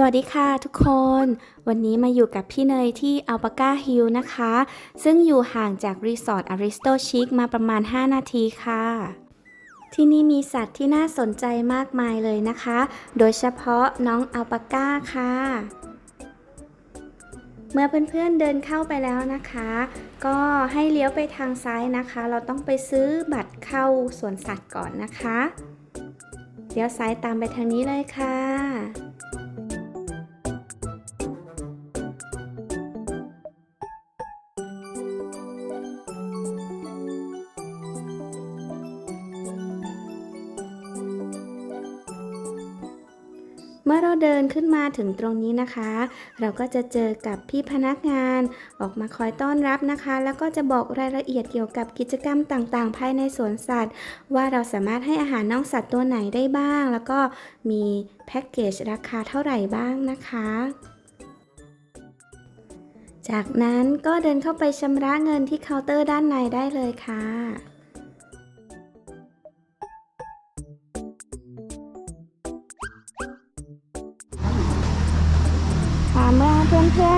สวัสดีค่ะทุกคน วันนี้มาอยู่กับพี่เนยที่อัลปาก้าฮิลนะคะ ซึ่งอยู่ห่างจากรีสอร์ทอาริสโตชิกมาประมาณ 5 นาทีค่ะ ที่นี่มีสัตว์ที่น่าสนใจมากมายเลยนะคะ โดยเฉพาะน้องอัลปาก้าค่ะ เมื่อเพื่อนๆเดินเข้าไปแล้วนะคะ ก็ให้เลี้ยวไปทางซ้ายนะคะ เราต้องไปซื้อบัตรเข้าสวนสัตว์ก่อนนะคะ เลี้ยวซ้ายตามไปทางนี้เลยค่ะ ขึ้นมาถึงตรงนี้นะคะ เราก็จะเจอกับพี่พนักงานออกมาคอยต้อนรับนะคะ แล้วก็จะบอกรายละเอียดเกี่ยวกับกิจกรรมต่างๆ ภายในสวนสัตว์ ว่าเราสามารถให้อาหารน้องสัตว์ตัวไหนได้บ้าง แล้วก็มีแพ็กเกจราคาเท่าไหร่บ้างนะคะจากนั้นก็เดินเข้าไปชำระเงินที่เคาน์เตอร์ด้านในได้เลยค่ะ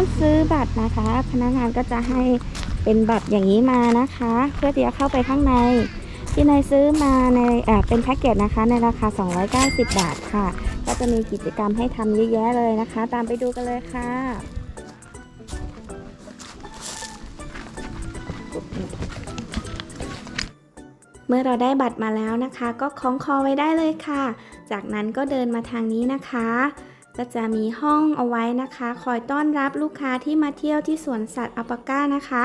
เพื่อนซื้อบัตรนะคะ พนักงานก็จะให้เป็นบัตรอย่างนี้มานะคะ เพื่อที่จะเข้าไปข้างใน ที่นายซื้อมาในเอ่อเป็นแพ็กเกจนะคะ ในราคา 290 บาทค่ะ ก็จะมีกิจกรรมให้ทำเยอะแยะเลยนะคะ ตามไปดูกันเลยค่ะเมื่อเราได้บัตรมาแล้วนะคะ ก็คล้องคอไว้ได้เลยค่ะ จากนั้นก็เดินมาทางนี้นะคะ็จะมีห้องเอาไว้นะคะ คอยต้อนรับลูกค้าที่มาเที่ยวที่สวนสัตว์อัลปาก้านะคะ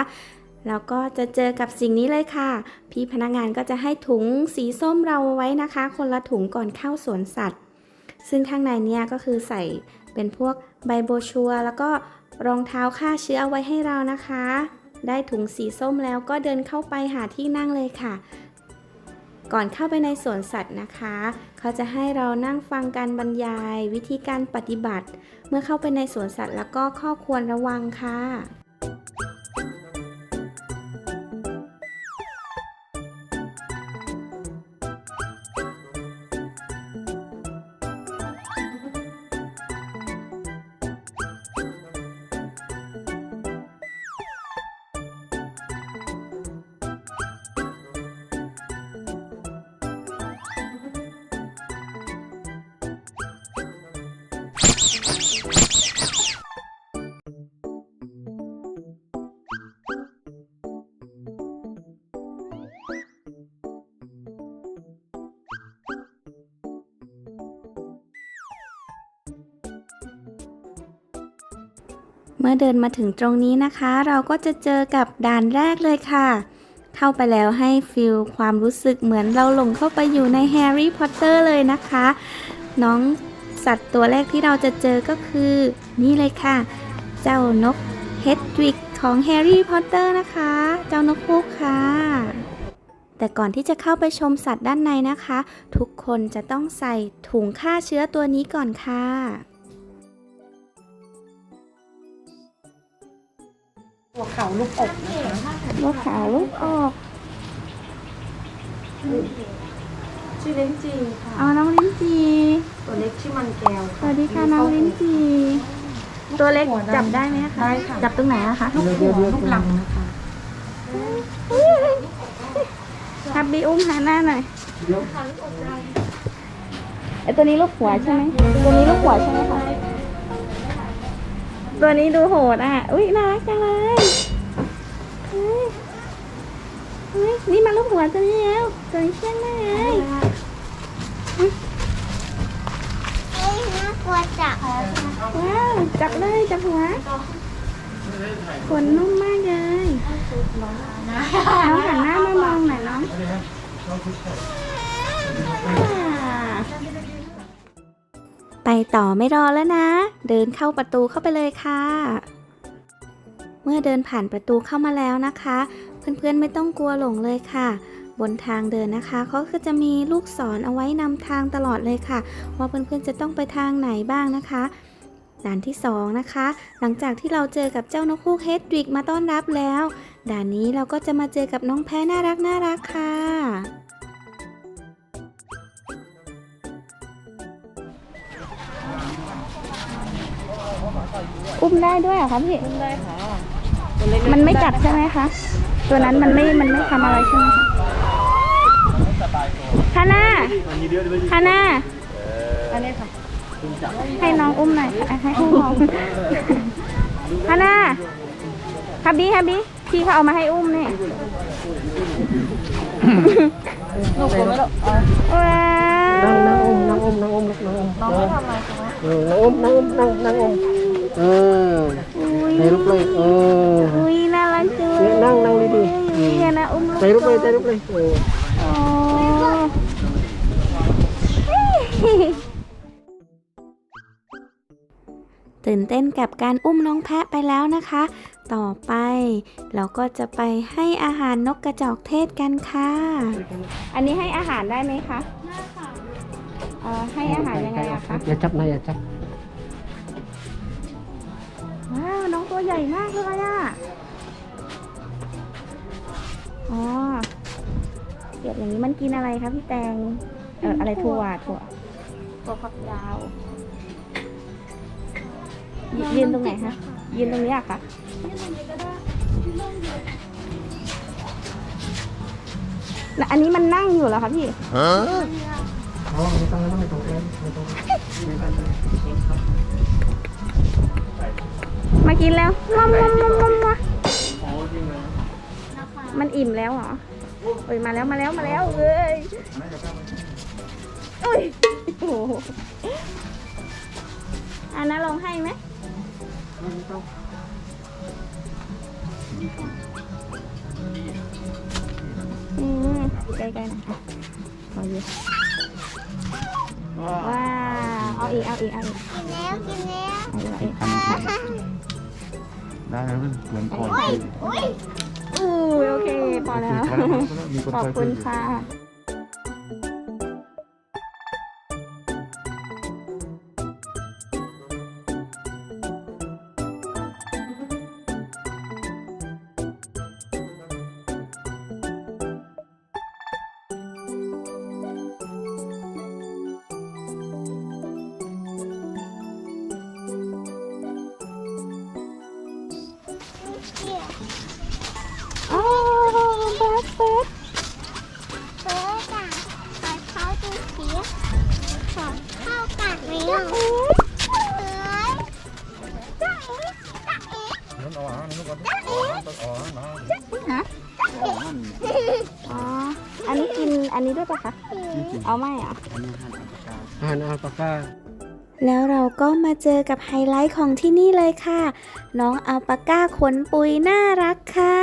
แล้วก็จะเจอกับสิ่งนี้เลยค่ะ พี่พนักงานก็จะให้ถุงสีส้มเราไว้นะคะ คนละถุงก่อนเข้าสวนสัตว์ ซึ่งข้างในเนี่ยก็คือใส่เป็นพวกใบโบชัว แล้วก็รองเท้าฆ่าเชื้อเอาไว้ให้เรานะคะ ได้ถุงสีส้มแล้วก็เดินเข้าไปหาที่นั่งเลยค่ะ ก่อนเข้าไปในสวนสัตว์นะคะ เขาจะให้เรานั่งฟังการบรรยาย วิธีการปฏิบัติ เมื่อเข้าไปในสวนสัตว์แล้วก็ข้อควรระวังค่ะ มื่อเดินมาถึงตรงนี้นะคะ เราก็จะเจอกับด่านแรกเลยค่ะ เข้าไปแล้วให้ฟิลความรู้สึกเหมือนเราหลงเข้าไปอยู่ในแฮร์รี่พอตเตอร์เลยนะคะ น้องสัตว์ตัวแรกที่เราจะเจอก็คือ นี่เลยค่ะ เจ้านกเฮดวิกของแฮร์รี่พอตเตอร์นะคะ เจ้านกฮูกค่ะแต่ก่อนที่จะเข้าไปชมสัตว์ด้านในนะคะ ทุกคนจะต้องใส่ถุงฆ่าเชื้อตัวนี้ก่อนค่ะ หัวเขาลูกอกนะคะลูกขาวลูกออกชื่อเล้นจีค่ะ เอาน้องลิ้นจีตัวเล็กชื่อมันแก้วสวัสดีค่ะน้องลิ้นจีตัวเล็กจับได้ไหมคะได้ค่ะ จับตรงไหนอะคะลูกหัวลูกหลังนะคะทับบีอุ้มหาหน้าหน่อยไอตัวนี้ลูกหัวใช่ไหมตัวนี้ลูกหัวใช่ไหมคะ ตัวนี้ดูโหดอะ อุ้ยน่ารักจังเลยเฮ้ยเฮ้ยนี่มาลูกหัวตัวนี้แล้วตัวนี้เชื่องมากเลยเอ้ยน่ากลัวจับว้าวจับเลยจับหัวขนนุ่มมากเลยน้องหันหน้ามามองหน่อยน้อง ไปต่อไม่รอแล้วนะ เดินเข้าประตูเข้าไปเลยค่ะ เมื่อเดินผ่านประตูเข้ามาแล้วนะคะ เพื่อนๆไม่ต้องกลัวหลงเลยค่ะ บนทางเดินนะคะเขาก็จะมีลูกศรเอาไว้นำทางตลอดเลยค่ะ ว่าเพื่อนๆจะต้องไปทางไหนบ้างนะคะด่านที่ 2 นะคะ หลังจากที่เราเจอกับเจ้านกฮูกเฮดวิกมาต้อนรับแล้ว ด่านนี้เราก็จะมาเจอกับน้องแพ้น่ารักน่ารักค่ะ อุ้มได้ด้วยเหรอคะพี่ขึ้นได้ค่ะตัวเล็กๆมันไม่กัดใช่ไหมคะ ตัวนั้นมันไม่ มันไม่ทำอะไรใช่ไหมคะฮาน่าฮาน่าอันนี้ค่ะให้น้องอุ้มหน่อยค่ะให้อุ้มน้องฮาน่าฮับบี้ฮับบี้พี่เขาเอามาให้อุ้มเนี่ยลูกผมไม่หรอกเอาว้านั่งนั่งวอุ้มนั่งอุ้มนั่งอุ้มนั่งอุ้มน้องไม่ทำอะไรใช่ไหมเออนั่งอุ้มนั่งอุ้มนั่งนั่งอุ้ม เอออุ้ยใส่รูปเลยเอออุ้ยน่ารักจังเลเนี่ยยนั่งนั่งดีอุ้ยฮาน่าอุ้มๆใส่รูปเลยใส่รูปเลยเอออ๋อตื่นเต้นกับการอุ้มน้องแพะไปแล้วนะคะ ต่อไปเราก็จะไปให้อาหารนกกระจอกเทศกันค่ะ อันนี้ให้อาหารได้ไหมคะได้ค่ะเอ่อให้อาหารยังไงอะคะอย่าจับนะอย่าจับ ใหญ่มากเลยอะอ๋อเก็บอย่างนี้มันกินอะไรคะพี่แตง เอออะไรถั่วถั่วถั่วฝักยาว ยืยืนตรงไหนคะ ยืนตรงนี้อะคะแล้วอันนี้มันนั่งอยู่เหรอคะพี่อ๋อไม่ต้องไม่ต้องไม่ต้องไม่ต้องมา กินแล้วมอมมอมมอมมอมมามันอิ่มแล้วเหรอเอ้ยมาแล้วมาแล้วมาแล้วเอ้ยโอ้ยโอ้โหอันนั้นลองให้ไหมอืมใกล้ๆหน่อยค่ะขอเยอะว้าวเอาอีกเอาอีกเอาอีกกินแล้วกินแล้ว ได้แล้วเหมือนก่อนอุ้ยอู้ยโอเค พอแล้วมีคนขอบคอยคุณช่วยค่ะ เอาไม่อะอาหารอัลปาก้าแล้วเราก็มาเจอกับไฮไลท์ของที่นี่เลยค่ะ น้องอัลปาก้าขนปุยน่ารักค่ะ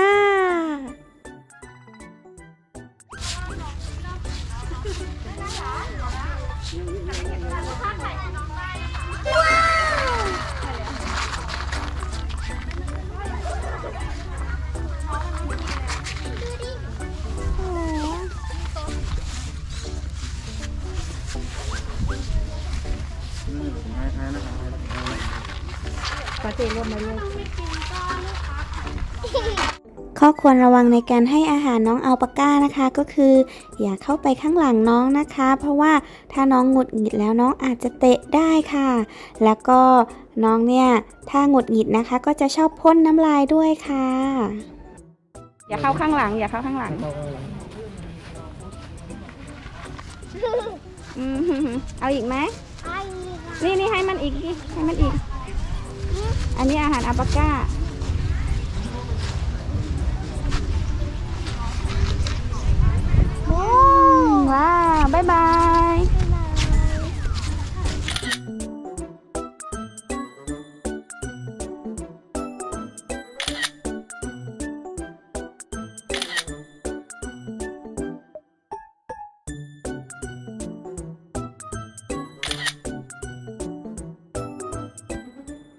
ข้อควรระวังในการให้อาหารน้องอัลปาก้านะคะ ก็คือ อย่าเข้าไปข้างหลังน้องนะคะ เพราะว่าถ้าน้องหงุดหงิดแล้วน้องอาจจะเตะได้ค่ะ แล้วก็น้องเนี่ยถ้าหงุดหงิดนะคะ ก็จะชอบพ่นน้ำลายด้วยค่ะ อย่าเข้าข้างหลัง อย่าเข้าข้างหลังอืมเอาอีกไหมไอ้นี่นี่ให้มันอีกดิให้มันอีก อันนี้อาหารอัลปาก้า ว้าวบ๊ายบาย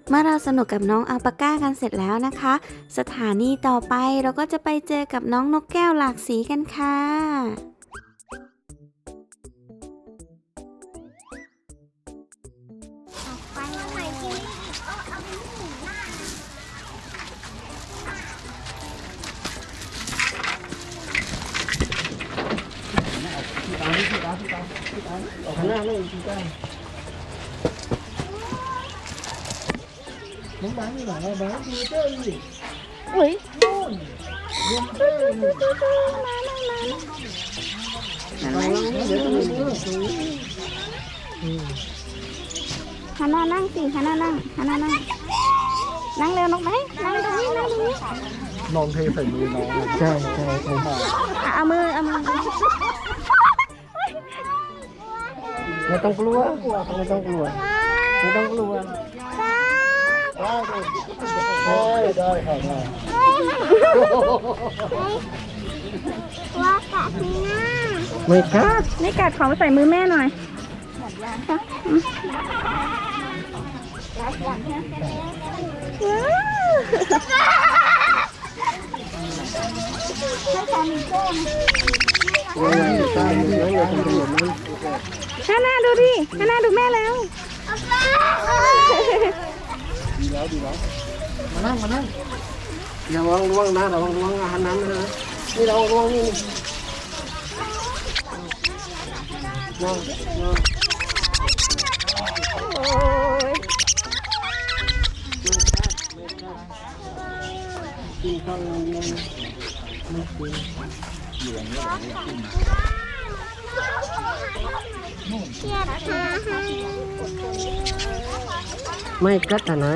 เมื่อเราสนุกกับน้องอัลปาก้ากันเสร็จแล้วนะคะ สถานีต่อไปเราก็จะไปเจอกับน้องนกแก้วหลากสีกันค่ะ ข้างหน้าเลยพี่ก้าน้องแบงค์นี่หรอแบงค์ดูเจ้ดิอุ้ยดูเจ้ดิไปแล้ ไม่ต้องกอะเอามือเอามือไม่ต้องกลัวไม่ต้องกลัวไม่ต้องกลัวได้ได้ครับได้ว่ากับพี่หน้าไม่กล้านี่กัดของใส่มือแม่หน่อยไม่ได้ตายไม่ได้น นั้นหันหน้าดูดิหันหน้าดูแม่แล้ว ดีแล้วดีแล้วมานั่งมานั่งอย่าระวังระวังนะระวังระวังอาหารน้ำนะนี่เราระวังนี่นั่งนั่งกินข้าวเย็นไม่กิน เกียดขาให้ไม่กัดอะนะ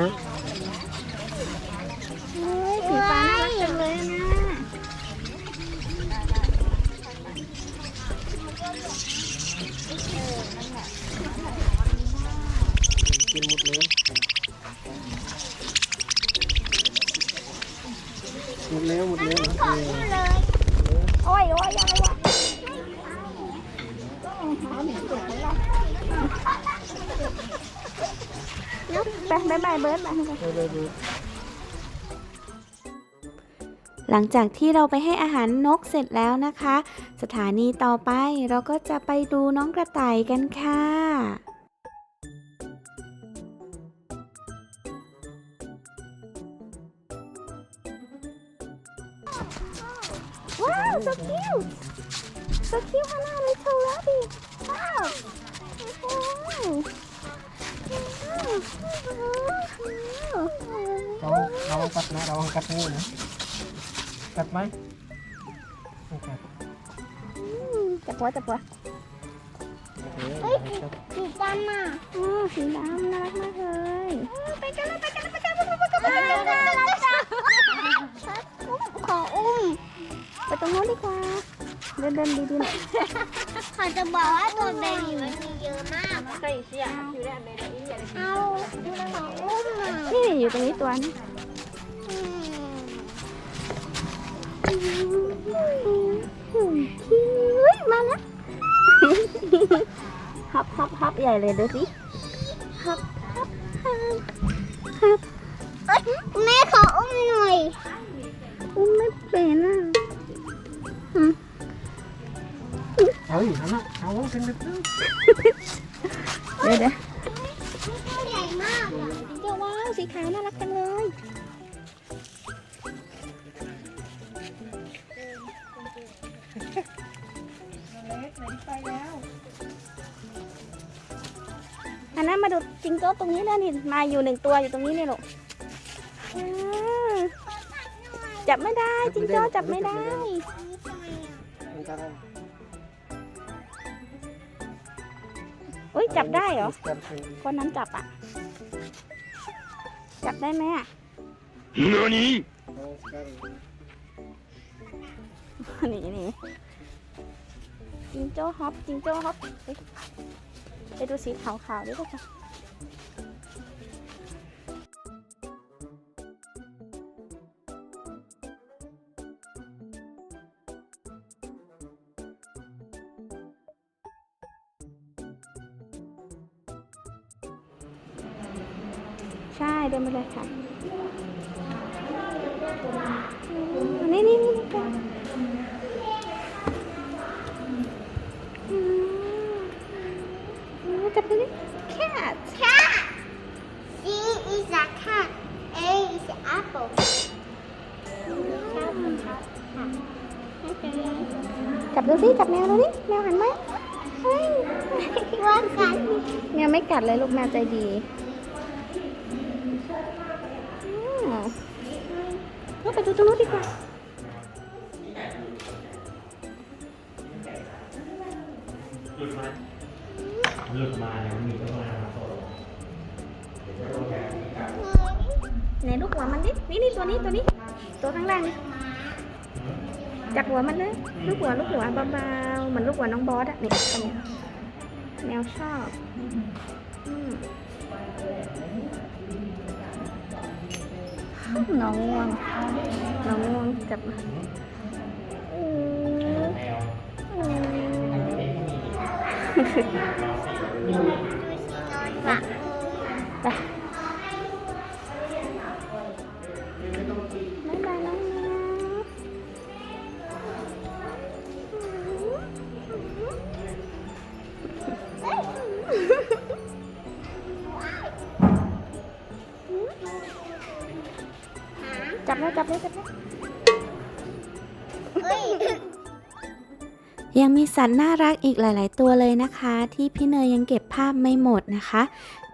สีฟ้าจังเลยนะกินหมดแล้วหมดแล้วหมดแล้ว โอ้ยโอ้ยอะไรวะไปบายบายเบิร์ดไปหลังจากที่เราไปให้อาหารนกเสร็จแล้วนะคะ สถานีต่อไปเราก็จะไปดูน้องกระต่ายกันค่ะ กัดนะเรากัดงูนะกัดไหมไม่กัดจับหัวจับหัวเฮ้ยสีดำอะอ๋อสีดำน่ารักมากเลยไปกันเลยไปกันเลยไปกันเลยไปกันเลยน่ารักจังขออุ้มไปตรงโน้นดีกว่าเดินเดินดีๆหน่อยเขาจะบอกว่าตัวเบบีมันมีเยอะมากใส่เสียอยู่ได้ไม่ได้อีอะไรเอาขออุ้มอะนี่อยู่ตรงนี้ตัวนึ มาแล้วฮับฮับฮับใหญ่เลยดูสิฮับฮับฮับฮับเอ้ยแม่ขออุ้มหน่อย อุ้มไม่เป็นอะเฮ้ยนั่นน่ะเอาเป็นแบบนั้นเดี๋ยวเดี๋ยวใหญ่มากเดี๋ยวว้าวสีขาวน่ารักจังเลย อันนั้นมาดูจิงโจ้ตรงนี้แล้วนี่มาอยู่หนึ่งตัวอยู่ตรงนี้นี่ลูกอ่าจับไม่ได้จิงโจ้จับไม่ได้มันกัดอุ้ยจับได้เหรอกัดเป็นคนนั้นจับอะ จับได้ไหมอะเอากัดนี่นี่ จิงโจ้ฮอปจิงโจ้ฮอปไปดูสีขาวๆดิลูกค่ะใช่เดินไปเลยค่ะนี่นี่นี่ค่ะ อืมจับดูดิ cat cat C is a cat A is an apple จับดูสิจับแมวดูดิแมวหันไหมเฮ้ยว่ากันแมวไม่กัดเลยลูกแมวใจดีก็ไปดูตรงนู้นดีกว่า นี่นี่ตัวนี้ตัวนี้ ตัวข้างล่างนี่จับหัวมันเลยลูกหัวลูกหัวเบาๆเหมือนลูกหัวน้องบอสอะนี่ตัวเนี้ยแมวชอบอืมน้องง่วงน้องง่วงจับมาอืมแมวอืมดูสินอนฝักไป ยังมีสัตว์น่ารักอีกหลาย ๆ ตัวเลยนะคะ ที่พี่เนยยังเก็บภาพไม่หมดนะคะ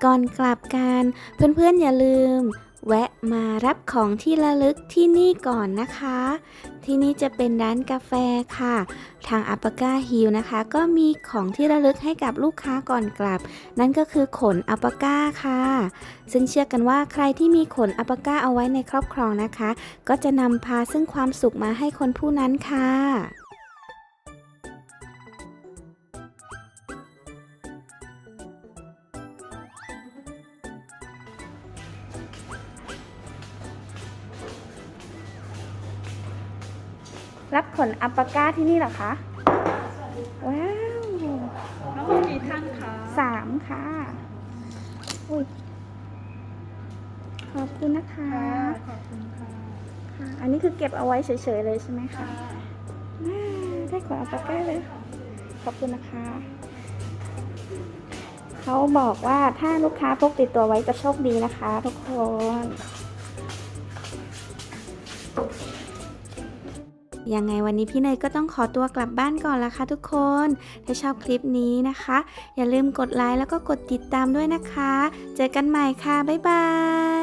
ก่อนกลับกันเพื่อน ๆ อย่าลืม แวะมารับของที่ระลึกที่นี่ก่อนนะคะ ที่นี่จะเป็นร้านกาแฟค่ะ ทางอัปปาก้าฮิลนะคะ ก็มีของที่ระลึกให้กับลูกค้าก่อนกลับ นั่นก็คือขนอัปปาก้าค่ะ ซึ่งเชื่อกันว่าใครที่มีขนอัปปาก้าเอาไว้ในครอบครองนะคะ ก็จะนำพาซึ่งความสุขมาให้คนผู้นั้นค่ะ ขนอัปปาก้าที่นี่เหรอคะ ว้าวทั้งหมดกี่ท่านคะสามค่ะ อุ้ยขอบคุณนะคะ ขอบคุณค่ะค่ะ อันนี้คือเก็บเอาไว้เฉยๆเลยใช่ไหมคะว้าวได้ขนอัปปาก้าเลย ขอบคุณนะคะเขาบอกว่าถ้าลูกค้าพกติดตัวไว้จะโชคดีนะคะ ทุกคน ยังไงวันนี้พี่เนยก็ต้องขอตัวกลับบ้านก่อนละค่ะทุกคน ถ้าชอบคลิปนี้นะคะ อย่าลืมกดไลค์แล้วก็กดติดตามด้วยนะคะ เจอกันใหม่ค่ะ บ๊ายบาย